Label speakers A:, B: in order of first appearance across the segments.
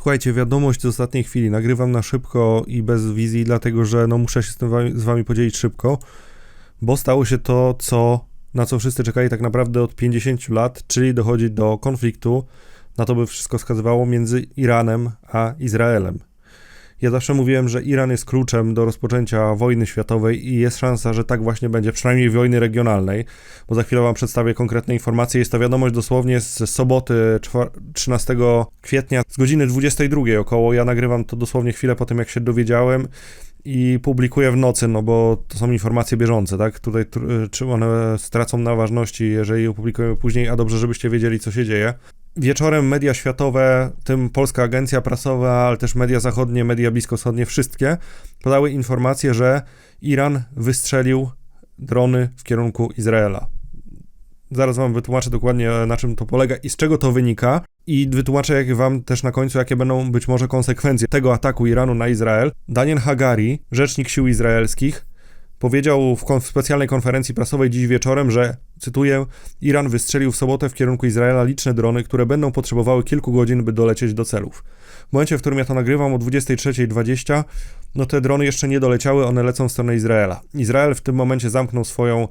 A: Słuchajcie, wiadomość z ostatniej chwili. Nagrywam na szybko i bez wizji, dlatego że no, muszę się z, tym wami, z wami podzielić szybko, bo stało się to, co, na co wszyscy czekali tak naprawdę od 50 lat, czyli dochodzi do konfliktu, na to by wszystko wskazywało, między Iranem a Izraelem. Ja zawsze mówiłem, że Iran jest kluczem do rozpoczęcia wojny światowej i jest szansa, że tak właśnie będzie, przynajmniej wojny regionalnej, bo za chwilę Wam przedstawię konkretne informacje. Jest to wiadomość dosłownie z soboty 13 kwietnia z godziny 22 około. Ja nagrywam to dosłownie chwilę po tym, jak się dowiedziałem i publikuję w nocy, no bo to są informacje bieżące, tak? Tutaj czy one stracą na ważności, jeżeli opublikujemy później, a dobrze, żebyście wiedzieli, co się dzieje. Wieczorem media światowe, tym Polska Agencja Prasowa, ale też media zachodnie, media bliskowschodnie, wszystkie podały informację, że Iran wystrzelił drony w kierunku Izraela. Zaraz wam wytłumaczę dokładnie, na czym to polega i z czego to wynika. I wytłumaczę jak wam też na końcu, jakie będą być może konsekwencje tego ataku Iranu na Izrael. Daniel Hagari, rzecznik sił izraelskich, powiedział w, specjalnej konferencji prasowej dziś wieczorem, że, cytuję, Iran wystrzelił w sobotę w kierunku Izraela liczne drony, które będą potrzebowały kilku godzin, by dolecieć do celów. W momencie, w którym ja to nagrywam o 23.20, no te drony jeszcze nie doleciały, one lecą w stronę Izraela. Izrael w tym momencie zamknął swoją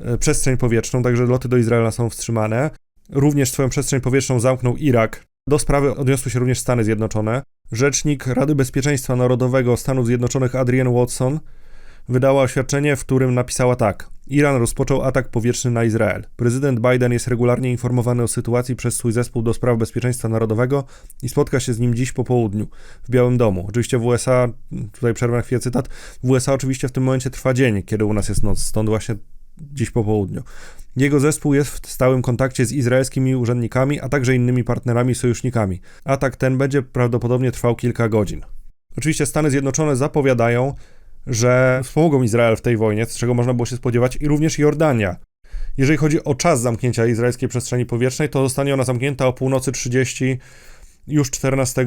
A: e, przestrzeń powietrzną, także loty do Izraela są wstrzymane. Również swoją przestrzeń powietrzną zamknął Irak. Do sprawy odniosły się również Stany Zjednoczone. Rzecznik Rady Bezpieczeństwa Narodowego Stanów Zjednoczonych Adrian Watson wydała oświadczenie, w którym napisała tak: Iran rozpoczął atak powietrzny na Izrael. Prezydent Biden jest regularnie informowany o sytuacji przez swój zespół do spraw bezpieczeństwa narodowego i spotka się z nim dziś po południu w Białym Domu. Oczywiście w USA, tutaj przerwę na chwilę cytat, w USA oczywiście w tym momencie trwa dzień, kiedy u nas jest noc, stąd właśnie dziś po południu. Jego zespół jest w stałym kontakcie z izraelskimi urzędnikami, a także innymi partnerami i sojusznikami. Atak ten będzie prawdopodobnie trwał kilka godzin. Oczywiście Stany Zjednoczone zapowiadają, że wspomogą Izrael w tej wojnie, z czego można było się spodziewać, i również Jordania. Jeżeli chodzi o czas zamknięcia izraelskiej przestrzeni powietrznej, to zostanie ona zamknięta o północy 30 już 14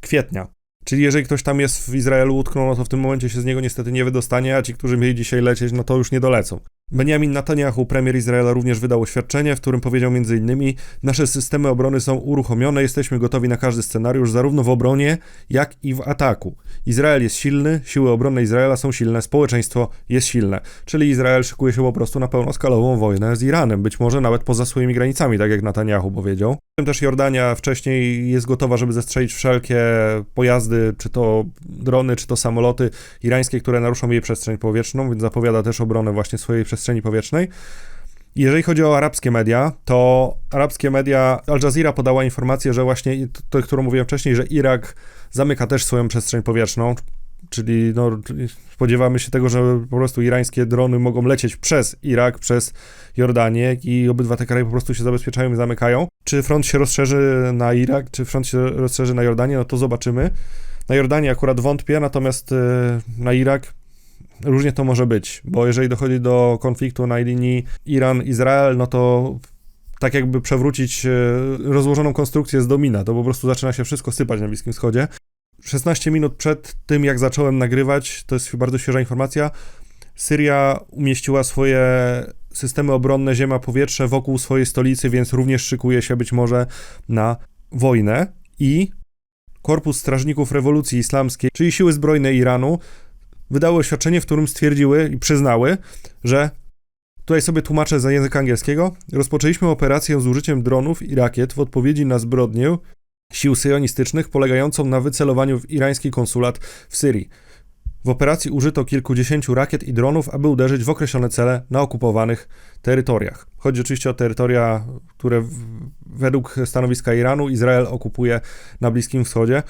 A: kwietnia. Czyli jeżeli ktoś tam jest w Izraelu utknął, no to w tym momencie się z niego niestety nie wydostanie, a ci, którzy mieli dzisiaj lecieć, no to już nie dolecą. Benjamin Netanyahu, premier Izraela, również wydał oświadczenie, w którym powiedział m.in. Nasze systemy obrony są uruchomione, jesteśmy gotowi na każdy scenariusz, zarówno w obronie, jak i w ataku. Izrael jest silny, siły obronne Izraela są silne, społeczeństwo jest silne. Czyli Izrael szykuje się po prostu na pełnoskalową wojnę z Iranem, być może nawet poza swoimi granicami, tak jak Netanyahu powiedział. Też Jordania wcześniej jest gotowa, żeby zestrzelić wszelkie pojazdy, czy to drony, czy to samoloty irańskie, które naruszą jej przestrzeń powietrzną, więc zapowiada też obronę właśnie swojej przestrzeni powietrznej. Jeżeli chodzi o arabskie media, to arabskie media, Al Jazeera podała informację, że właśnie to, którą mówiłem wcześniej, że Irak zamyka też swoją przestrzeń powietrzną, czyli no, spodziewamy się tego, że po prostu irańskie drony mogą lecieć przez Irak, przez Jordanię i obydwa te kraje po prostu się zabezpieczają i zamykają. Czy front się rozszerzy na Irak, czy front się rozszerzy na Jordanię, no to zobaczymy. Na Jordanię akurat wątpię, natomiast e, na Irak różnie to może być, bo jeżeli dochodzi do konfliktu na linii Iran-Izrael, no to tak jakby przewrócić e, rozłożoną konstrukcję z domina, to po prostu zaczyna się wszystko sypać na Bliskim Wschodzie. 16 minut przed tym, jak zacząłem nagrywać, to jest bardzo świeża informacja, Syria umieściła swoje systemy obronne ziemia-powietrze wokół swojej stolicy, więc również szykuje się być może na wojnę i Korpus Strażników Rewolucji Islamskiej, czyli siły zbrojne Iranu, wydały oświadczenie, w którym stwierdziły i przyznały, że tutaj sobie tłumaczę za język angielskiego, rozpoczęliśmy operację z użyciem dronów i rakiet w odpowiedzi na zbrodnię sił syjonistycznych polegającą na wycelowaniu w irański konsulat w Syrii. W operacji użyto kilkudziesięciu rakiet i dronów, aby uderzyć w określone cele na okupowanych terytoriach. Chodzi oczywiście o terytoria, które według stanowiska Iranu Izrael okupuje na Bliskim Wschodzie.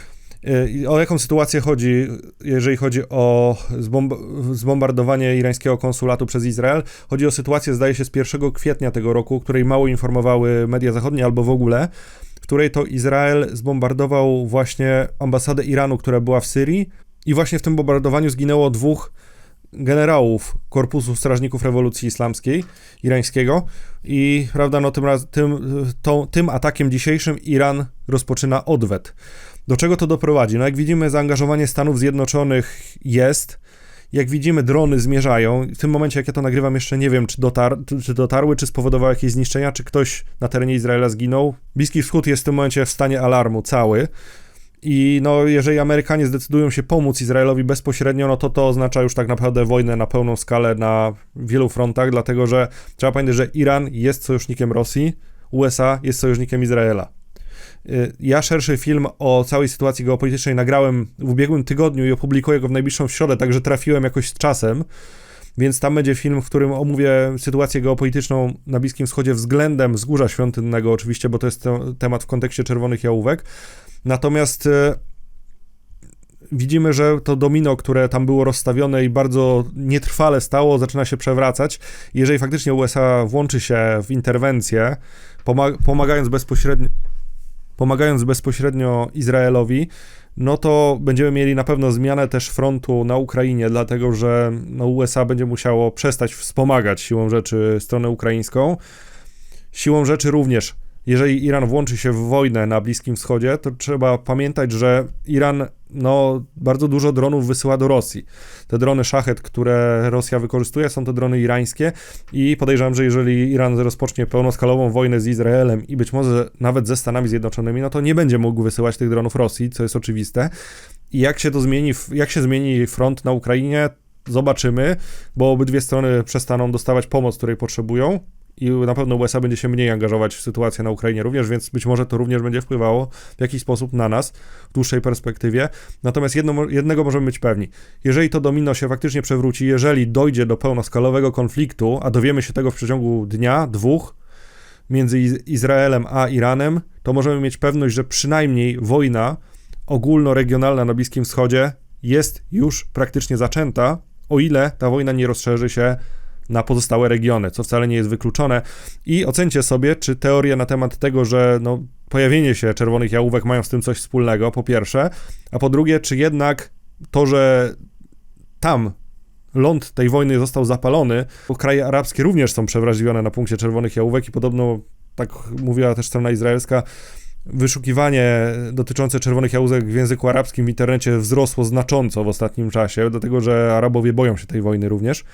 A: Y, o jaką sytuację chodzi, jeżeli chodzi o zbombardowanie irańskiego konsulatu przez Izrael? Chodzi o sytuację, zdaje się, z 1 kwietnia tego roku, której mało informowały media zachodnie albo w ogóle, w której to Izrael zbombardował właśnie ambasadę Iranu, która była w Syrii i właśnie w tym bombardowaniu zginęło dwóch generałów Korpusu Strażników Rewolucji Islamskiej irańskiego i prawda, no tym, tym, tym atakiem dzisiejszym Iran rozpoczyna odwet. Do czego to doprowadzi? No jak widzimy, zaangażowanie Stanów Zjednoczonych jest. Jak widzimy, drony zmierzają. W tym momencie, jak ja to nagrywam, jeszcze nie wiem, czy, dotar czy dotarły, czy spowodowały jakieś zniszczenia, czy ktoś na terenie Izraela zginął. Bliski Wschód jest w tym momencie w stanie alarmu cały. I no, jeżeli Amerykanie zdecydują się pomóc Izraelowi bezpośrednio, no to to oznacza już tak naprawdę wojnę na pełną skalę na wielu frontach, dlatego że trzeba pamiętać, że Iran jest sojusznikiem Rosji, USA jest sojusznikiem Izraela. Y, ja szerszy film o całej sytuacji geopolitycznej nagrałem w ubiegłym tygodniu i opublikuję go w najbliższą środę, także trafiłem jakoś z czasem. Więc tam będzie film, w którym omówię sytuację geopolityczną na Bliskim Wschodzie względem Wzgórza Świątynnego, oczywiście, bo to jest te, temat w kontekście czerwonych jałówek. Natomiast e, widzimy, że to domino, które tam było rozstawione i bardzo nietrwale stało, zaczyna się przewracać. Jeżeli faktycznie USA włączy się w interwencję, pomagając bezpośrednio, pomagając bezpośrednio Izraelowi, no to będziemy mieli na pewno zmianę też frontu na Ukrainie, dlatego że no, USA będzie musiało przestać wspomagać siłą rzeczy stronę ukraińską. Siłą rzeczy również jeżeli Iran włączy się w wojnę na Bliskim Wschodzie, to trzeba pamiętać, że Iran no, bardzo dużo dronów wysyła do Rosji. Te drony Szachet, które Rosja wykorzystuje, są to drony irańskie i podejrzewam, że jeżeli Iran rozpocznie pełnoskalową wojnę z Izraelem i być może nawet ze Stanami Zjednoczonymi, no to nie będzie mógł wysyłać tych dronów Rosji, co jest oczywiste. I jak się to zmieni, jak się zmieni front na Ukrainie, zobaczymy, bo obydwie strony przestaną dostawać pomoc, której potrzebują i na pewno USA będzie się mniej angażować w sytuację na Ukrainie również, więc być może to również będzie wpływało w jakiś sposób na nas w dłuższej perspektywie. Natomiast jedno, jednego możemy być pewni. Jeżeli to domino się faktycznie przewróci, jeżeli dojdzie do pełnoskalowego konfliktu, a dowiemy się tego w przeciągu dnia, dwóch, między Izraelem a Iranem, to możemy mieć pewność, że przynajmniej wojna ogólnoregionalna na Bliskim Wschodzie jest już praktycznie zaczęta, o ile ta wojna nie rozszerzy się na pozostałe regiony, co wcale nie jest wykluczone. I ocencie sobie, czy teorie na temat tego, że no, pojawienie się czerwonych jałówek mają z tym coś wspólnego, po pierwsze, a po drugie, czy jednak to, że tam ląd tej wojny został zapalony, bo kraje arabskie również są przewrażliwione na punkcie czerwonych jałówek i podobno, tak mówiła też strona izraelska, wyszukiwanie dotyczące czerwonych jałówek w języku arabskim w internecie wzrosło znacząco w ostatnim czasie, dlatego że Arabowie boją się tej wojny również.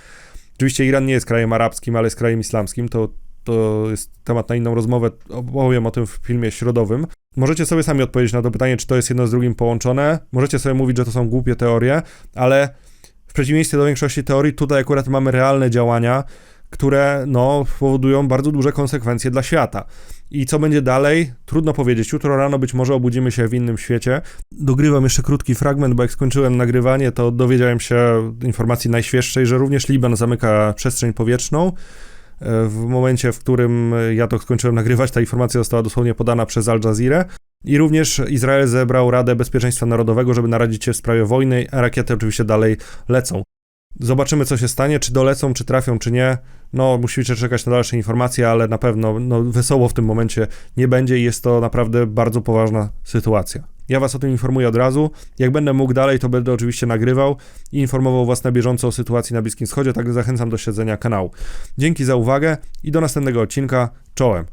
A: Oczywiście Iran nie jest krajem arabskim, ale jest krajem islamskim, to, to jest temat na inną rozmowę, opowiem o tym w filmie środowym. Możecie sobie sami odpowiedzieć na to pytanie, czy to jest jedno z drugim połączone. Możecie sobie mówić, że to są głupie teorie, ale w przeciwieństwie do większości teorii, tutaj akurat mamy realne działania, które no, powodują bardzo duże konsekwencje dla świata. I co będzie dalej? Trudno powiedzieć. Jutro rano być może obudzimy się w innym świecie. Dogrywam jeszcze krótki fragment, bo jak skończyłem nagrywanie, to dowiedziałem się informacji najświeższej, że również Liban zamyka przestrzeń powietrzną. E, w momencie, w którym ja to skończyłem nagrywać, ta informacja została dosłownie podana przez Al Jazeera. I również Izrael zebrał Radę Bezpieczeństwa Narodowego, żeby naradzić się w sprawie wojny, a rakiety oczywiście dalej lecą. Zobaczymy, co się stanie, czy dolecą, czy trafią, czy nie. No, musicie czekać na dalsze informacje, ale na pewno no, wesoło w tym momencie nie będzie i jest to naprawdę bardzo poważna sytuacja. Ja Was o tym informuję od razu. Jak będę mógł dalej, to będę oczywiście nagrywał i informował Was na bieżąco o sytuacji na Bliskim Wschodzie, także zachęcam do śledzenia kanału. Dzięki za uwagę i do następnego odcinka. Czołem.